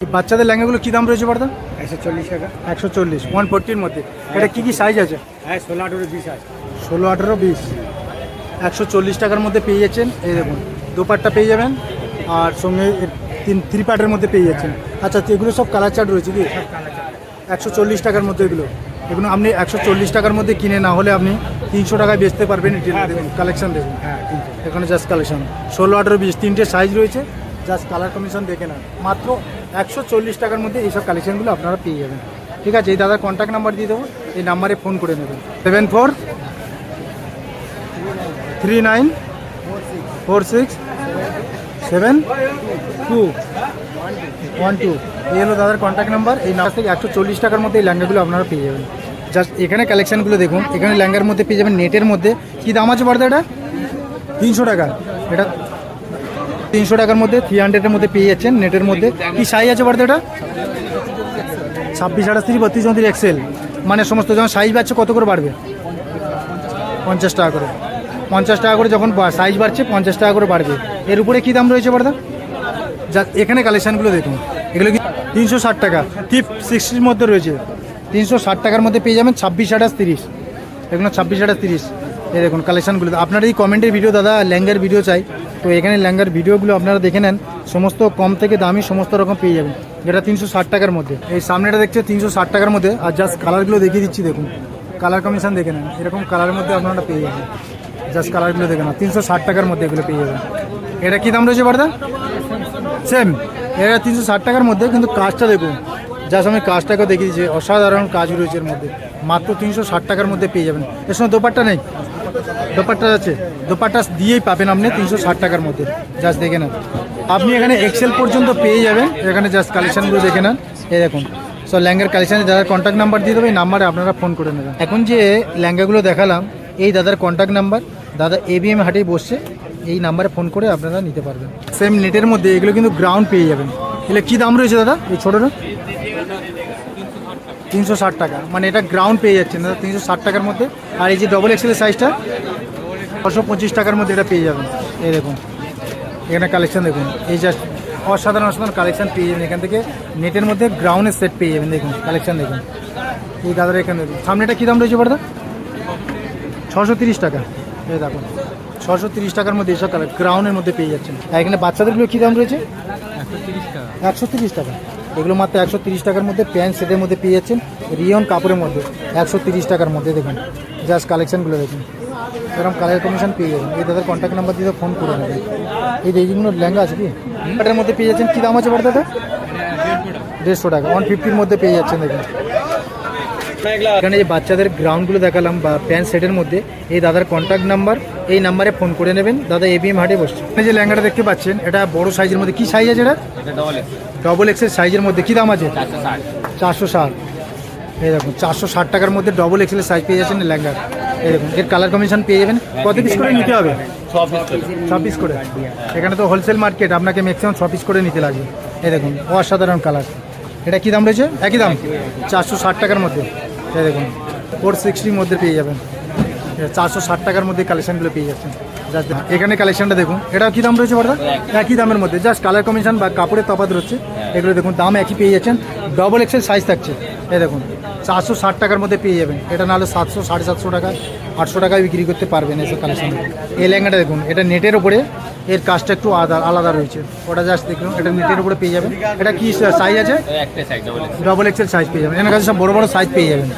বাচ্চাদের লেহেঙ্গাগুলো কী দাম রয়েছে বর্দা একশো চল্লিশ টাকা। একশো চল্লিশ ওয়ান ফোরটির মধ্যে। এটা কী কী সাইজ আছে? হ্যাঁ ষোলো আঠেরো বিশ আছে। ষোলো আঠেরো বিশ। একশো চল্লিশ টাকার মধ্যে পেয়ে যাচ্ছেন এই দেখুন দুপাটটা পেয়ে যাবেন আর সঙ্গে তিন থ্রি পার্টের মধ্যে পেয়ে যাচ্ছেন। আচ্ছা এগুলো সব কালার চার্ট রয়েছে কি? একশো চল্লিশ টাকার মধ্যে এগুলো। এগুলো আপনি একশো চল্লিশ টাকার মধ্যে কিনে না হলে আপনি তিনশো টাকায় বেচতে পারবেন এটি দেখুন কালেকশন দেখুন। হ্যাঁ এখানে জাস্ট কালেকশন ষোলো আঠেরো বিশ তিনটে সাইজ রয়েছে জাস্ট কালার কমিশন দেখে নেন। মাত্র একশো চল্লিশ টাকার মধ্যে এইসব কালেকশনগুলো আপনারা পেয়ে যাবেন। ঠিক আছে, এই দাদার কন্ট্যাক্ট নাম্বার দিয়ে দেবো, এই নাম্বারে ফোন করে নেবেন। Seven four three nine four six seven two one two এই হলো দাদার কন্ট্যাক্ট নাম্বার এই নাম্বার থেকে একশো চল্লিশ টাকার মধ্যে এই ল্যাঙ্গাগুলো আপনারা পেয়ে যাবেন। জাস্ট এখানে কালেকশানগুলো দেখুন, এখানে ল্যাঙ্গার মধ্যে পেয়ে যাবেন নেটের মধ্যে। কী দাম আছে বলতে এটা তিনশো টাকা। এটা তিনশো টাকার মধ্যে থ্রি হান্ড্রেডের মধ্যে পেয়ে যাচ্ছেন নেটের মধ্যে। কি সাইজ আছে বলতে এটা? ছাব্বিশ, আঠাশ, তিরিশ, বত্রিশ চৌত্রিশ এক্সেল মানে সমস্ত যখন সাইজ বাড়ছে, কত করে বাড়বে? পঞ্চাশ টাকা করে। পঞ্চাশ টাকা করে যখন সাইজ বাড়ছে, পঞ্চাশ টাকা করে বাড়বে। এর উপরে কী দাম রয়েছে বড়দা যা এখানে কালেকশানগুলো দেখুন। এগুলো কি তিনশো ষাট টাকা। টিপ সিক্সটির মধ্যে রয়েছে। তিনশো ষাট টাকার মধ্যে পেয়ে যাবেন ছাব্বিশ, আঠাশ, তিরিশ। এগুলো ছাব্বিশ, আঠাশ, তিরিশ। এই দেখুন কালেকশানগুলো আপনার এই কমেন্টের ভিডিও দাদা, ল্যাঙ্গার ভিডিও চাই। তো এখানে ল্যাঙ্গার ভিডিওগুলো আপনারা দেখে নেন। সমস্ত কম থেকে দামি সমস্ত রকম পেয়ে যাবেন। যেটা তিনশো ষাট টাকার মধ্যে। এই সামনেটা দেখছে তিনশো ষাট টাকার মধ্যে। আর জাস্ট কালারগুলো দেখিয়ে দিচ্ছি, দেখুন। কালার কমিশন দেখে নেন। এরকম কালারের মধ্যে আপনারা পেয়ে যাবেন। জাস্ট কালারগুলো দেখে নেন। তিনশো ষাট টাকার মধ্যে এগুলো পেয়ে যাবেন। এটা কী দাম রয়েছে বারদা সেম এটা তিনশো ষাট টাকার মধ্যে, কিন্তু কাজটা দেখুন। জাস্ট আমি কাজটাকেও দেখিয়ে দিচ্ছি অসাধারণ কাজ রয়েছে এর মধ্যে। মাত্র তিনশো ষাট টাকার মধ্যে পেয়ে যাবেন। এর সঙ্গে দোপাট্টা নেই। দোপাট্টা আছে। দোপাট্টা দিয়েই পাবেন আপনি তিনশো ষাট টাকার মধ্যে। জাস্ট দেখে নেন। আপনি এখানে এক্সেল পর্যন্ত পেয়ে যাবেন। এখানে জাস্ট কালেকশানগুলো দেখে নেন। এই দেখুন। সো ল্যাঙ্গার কালেকশানে দাদার কন্ট্যাক্ট নাম্বার দিয়ে দেবো। এই নাম্বারে আপনারা ফোন করে নেবেন। এখন যে ল্যাঙ্গাগুলো দেখালাম, এই দাদার কন্ট্যাক্ট নাম্বার দাদা এবিএম হাটেই বসছে। এই নাম্বারে ফোন করে আপনারা নিতে পারবেন। সেম নেটের মধ্যে এগুলো কিন্তু গ্রাউন্ড পেয়ে যাবেন। এগুলো কী দাম রয়েছে দাদা? এই ছোটোটা? তিনশো ষাট টাকা। মানে এটা গ্রাউন্ড পেয়ে যাচ্ছেন দাদা তিনশো ষাট টাকার মধ্যে। আর এই যে ডবল এক্সেলের সাইজটা ছশো পঁচিশ টাকার মধ্যে এটা পেয়ে যাবেন। এই দেখুন এখানে কালেকশান দেখুন। এই জাস্ট অসাধারণ অসাধারণ কালেকশান পেয়ে যাবেন এখান থেকে। নেটের মধ্যে গ্রাউন্ডের সেট পেয়ে যাবেন দেখুন কালেকশান দেখুন। এই দাদার এখানে দেখুন। সামনেটা কী দাম রয়েছে বড়দা ছশো তিরিশ টাকা। এই দেখুন ছশো তিরিশ টাকার মধ্যে এসব গ্রাউন্ডের মধ্যে পেয়ে যাচ্ছেন। আর এখানে বাচ্চাদেরগুলো কী দাম রয়েছে? একশো তিরিশ টাকা। একশো তিরিশ টাকা। এগুলো মাত্র একশো টাকার মধ্যে, প্যান্ট সেটের মধ্যে পেয়ে যাচ্ছেন রিয়ন কাপড়ের মধ্যে, একশো টাকার মধ্যে দেখুন জাস্ট কালেকশানগুলো দেখুন। এরকম কালার কমিশন পেয়ে যাবেন। এই দাদার কন্ট্যাক্ট নাম্বার দিয়ে ফোন করে নেবেন এই এইগুলো লেহেঙ্গা আছে কি? এটার মধ্যে পেয়ে যাচ্ছেন কী দাম আছে বড় দাদা? দেড়শো টাকা। ওয়ান ফিফটির মধ্যে পেয়ে যাচ্ছেন দেখুন। এখানে যে বাচ্চাদের গ্রাউন্ডগুলো দেখালাম বা প্যান্ট সেটের মধ্যে এই দাদার কন্ট্যাক্ট নাম্বার এই নাম্বারে ফোন করে নেবেন। দাদা এবিএম হাটে বসছে। এই যে লেহেঙ্গাটা দেখতে পাচ্ছেন এটা বড় সাইজের মধ্যে কি সাইজ আছে এটা? ডবল এক্সের সাইজের মধ্যে কি দাম আছে? চারশো ষাট। এই দেখুন চারশো ষাট টাকার মধ্যে ডবল এক্সেলের সাইজ পেয়ে যাচ্ছেন লেহেঙ্গার এই দেখুন এর কালার কমিশন পেয়ে যাবেন। কত পিস করে নিতে হবে? ছ পিস করে। এখানে তো হোলসেল মার্কেট আপনাকে ম্যাক্সিমাম ছ পিস করে নিতে লাগবে। এই দেখুন অসাধারণ কালার এটা কী দাম রয়েছে? একই দাম। চারশো ষাট টাকার মধ্যে। এই দেখুন ফোর সিক্সটির মধ্যে পেয়ে যাবেন। চারশো ষাট টাকার মধ্যে কালেকশানগুলো পেয়ে যাচ্ছেন। জাস্ট এখানে কালেকশনটা দেখুন এটা কী দাম রয়েছে বড়দা? একই দামের মধ্যে জাস্ট কালার কমিশন বা কাপড়ের তফাৎ রয়েছে। এগুলো দেখুন দাম একই পেয়ে যাচ্ছেন ডবল এক্সেল সাইজ থাকছে। এই দেখুন চারশো ষাট টাকার মধ্যে পেয়ে যাবেন। এটা নাহলে সাতশো সাড়ে সাতশো টাকা আটশো টাকায় বিক্রি করতে পারবেন এসব কালেকশন এই লেহেঙ্গাটা দেখুন এটা নেটের ওপরে এর কাজটা একটু আলাদা আলাদা রয়েছে। ওটা জাস্ট দেখুন এটা নেটের উপরে পেয়ে যাবেন। এটা কি সাইজ আছে? ডবল এক্সেল সাইজ পেয়ে যাবেন। এনার কাছে সব বড় বড় সাইজ পেয়ে যাবেন।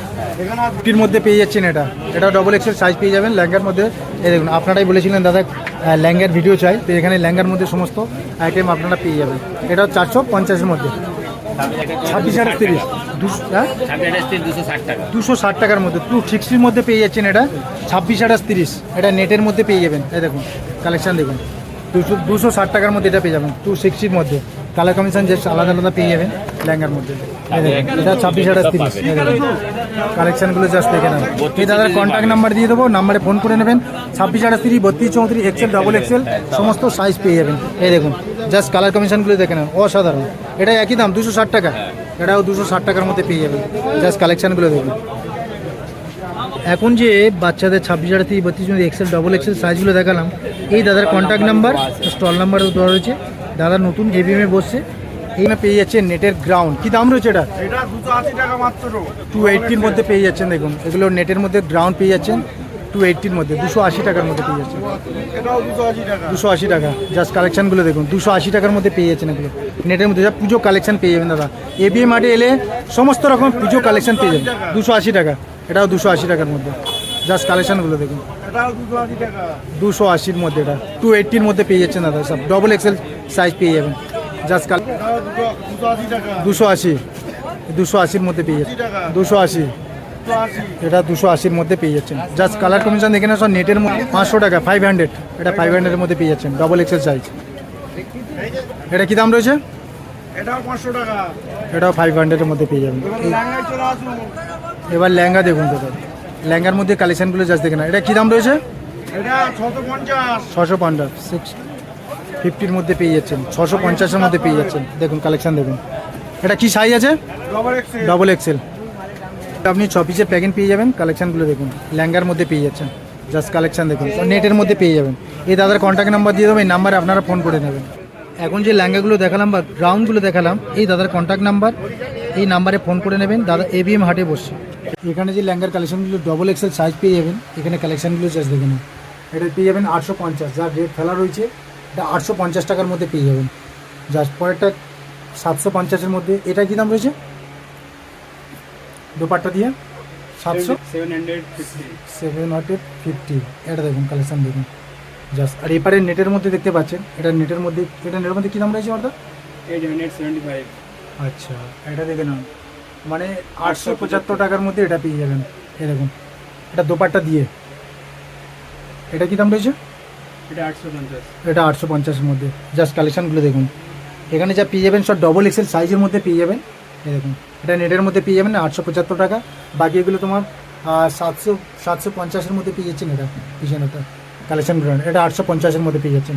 ফিফটির মধ্যে পেয়ে যাচ্ছেন এটা। এটা ডবল এক্সেল সাইজ পেয়ে যাবেন ল্যাঙ্গার মধ্যে। এই দেখুন আপনারাই বলেছিলেন দাদা ল্যাঙ্গার ভিডিও চাই। তো এখানে ল্যাঙ্গার মধ্যে সমস্ত আইটেম আপনারা পেয়ে যাবেন। এটা চারশো পঞ্চাশের মধ্যে। ছাব্বিশ আঠাশ তিরিশ দুশো হ্যাঁ? দুশো ষাট টাকার মধ্যে। টু সিক্সটির মধ্যে পেয়ে যাচ্ছেন এটা। ছাব্বিশ আঠাশ তিরিশ এটা নেটের মধ্যে পেয়ে যাবেন। এই দেখুন কালেকশান দেখুন। দুশো দুশো ষাট টাকার মধ্যে এটা পেয়ে যাবেন। টু সিক্সটির মধ্যে। কালার কমিশন যে আলাদা আলাদা পেয়ে যাবেন লেহেঙ্গার মধ্যে। এটা ছাব্বিশ আঠাশ তিরিশ। কালেকশনগুলো জাস্ট দেখে নেন। এই দাদার কন্ট্যাক্ট নাম্বার দিয়ে দেবো, নাম্বারে ফোন করে নেবেন। ছাব্বিশ আঠাশ তিরিশ, বত্রিশ চৌত্রিশ এক্সেল ডবল এক্সেল সমস্ত সাইজ পেয়ে যাবেন। এই দেখুন, জাস্ট কালার কমিশনগুলো দেখে নেন, অসাধারণ। এটা একই দাম, দুশো ষাট টাকা। এটাও দুশো ষাট টাকার মধ্যে পেয়ে যাবেন। জাস্ট কালেকশনগুলো দেখুন। এখন যে বাচ্চাদের ছাব্বিশ হাজার থেকে বত্রিশ এক্সেল ডবল এক্সেল সাইজগুলো দেখালাম এই দাদার কন্ট্যাক্ট নাম্বার স্টল নাম্বারও দেওয়া রয়েছে। দাদা নতুন এবিএমে বসছে। এখানে পেয়ে যাচ্ছেন নেটের গ্রাউন্ড কি দাম রয়েছে এটা এটা দুশো আশি টাকা মাত্র। টু এইটটির মধ্যে পেয়ে যাচ্ছেন দেখুন। এগুলো নেটের মধ্যে গ্রাউন্ড পেয়ে যাচ্ছেন। টু এইটটির মধ্যে দুশো আশি টাকার মধ্যে পেয়ে যাচ্ছেন। দুশো আশি টাকা। জাস্ট কালেকশনগুলো দেখুন। দুশো আশি টাকার মধ্যে পেয়ে যাচ্ছেন এগুলো। নেটের মধ্যে যা পুজো কালেকশন পেয়ে যাবেন দাদা। এবিএম মাঠে এলে সমস্ত রকম পুজো কালেকশন পেয়ে যাবেন। দুশো আশি টাকা। এটাও দুশো আশি টাকার মধ্যে। জাস্ট কালেকশানগুলো দেখুন। দুশো আশির মধ্যে এটা। টু এইটটির মধ্যে পেয়ে যাচ্ছেন দাদা সব। ডবল এক্সেল সাইজ পেয়ে যাবেন। জাস্ট কাল দুশো আশি। দুশো আশির মধ্যে পেয়ে যাচ্ছেন। দুশো আশি। এটা দুশো আশির মধ্যে পেয়ে যাচ্ছেন। জাস্ট কালার কমিশন দেখে না সব নেটের মধ্যে পাঁচশো টাকা ফাইভ হান্ড্রেড এটা ফাইভ হান্ড্রেডের মধ্যে পেয়ে যাচ্ছেন। ডবল এক্সেল সাইজ এটা কী দাম রয়েছে? এটাও এটাও ফাইভ হান্ড্রেডের মধ্যে পেয়ে যাবেন। এবার লেহেঙ্গা দেখুন, দাদা। লেহেঙ্গার মধ্যে কালেকশনগুলো জাস্ট দেখে না এটা কী দাম রয়েছে? ছশো পঞ্চাশ। সিক্স ফিফটির মধ্যে পেয়ে যাচ্ছেন। ছশো পঞ্চাশের মধ্যে পেয়ে যাচ্ছেন। দেখুন কালেকশন দেখুন। এটা কি সাইজ আছে? ডবল এক্সেল ডবল এক্সেল আপনি ছ পিসের প্যাকেট পেয়ে যাবেন কালেকশনগুলো দেখুন। ল্যাঙ্গার মধ্যে পেয়ে যাচ্ছেন। জাস্ট কালেকশন দেখুন। নেটের মধ্যে পেয়ে যাবেন। এই দাদার কন্ট্যাক্ট নাম্বার দিয়ে দেবো এই নাম্বারে আপনারা ফোন করে নেবেন। এখন যে ল্যাঙ্গাগুলো দেখালাম বা গ্রাউন্ডগুলো দেখালাম এই দাদার কন্ট্যাক্ট নাম্বার এই নাম্বারে ফোন করে নেবেন। দাদা এবিএম হাটে বসছে। এখানে যে ল্যাঙ্গার কালেকশনগুলো ডবল এক্সেল সাইজ পেয়ে যাবেন। এখানে কালেকশনগুলো জাস্ট দেখে নিন। এটা পেয়ে যাবেন আটশো পঞ্চাশ। যার রেট ফেলা রয়েছে এটা আটশো পঞ্চাশ টাকার মধ্যে পেয়ে যাবেন। জাস্ট পরেরটা সাতশো পঞ্চাশের মধ্যে। এটা কী দাম রয়েছে? দোপাট্টা দিয়ে? সাতশো? Seven hundred fifty seven hundred fifty এটা দেখুন কালেকশন দেখুন। জাস্ট আর এপারে নেটের মধ্যে দেখতে পাচ্ছেন। এটা নেটের মধ্যে এটা নেটের মধ্যে কী দাম রয়েছে অর্থাৎ এইট হান্ড্রেড সেভেন্টি ফাইভ আচ্ছা এটা দেখে নাও। মানে আটশো পঁচাত্তর টাকার মধ্যে এটা পেয়ে যাবেন দেখুন এটা দোপাট্টা দিয়ে। এটা কী দাম রয়েছে? এটা আটশো পঞ্চাশ। এটা আটশো পঞ্চাশের মধ্যে। জাস্ট কালেকশনগুলো দেখুন। এখানে যা পেয়ে যাবেন সব ডবল এক্সেল সাইজের মধ্যে পেয়ে যাবেন দেখুন এটা নেটের মধ্যে পেয়ে যাবেন আটশো পঁচাত্তর টাকা। বাকি এগুলো তোমার সাতশো সাতশো পঞ্চাশের মধ্যে পেয়ে যাচ্ছেন এটা পিছনেটা কালেকশনগুলো এটা আটশো পঞ্চাশের মধ্যে পেয়ে যাচ্ছেন।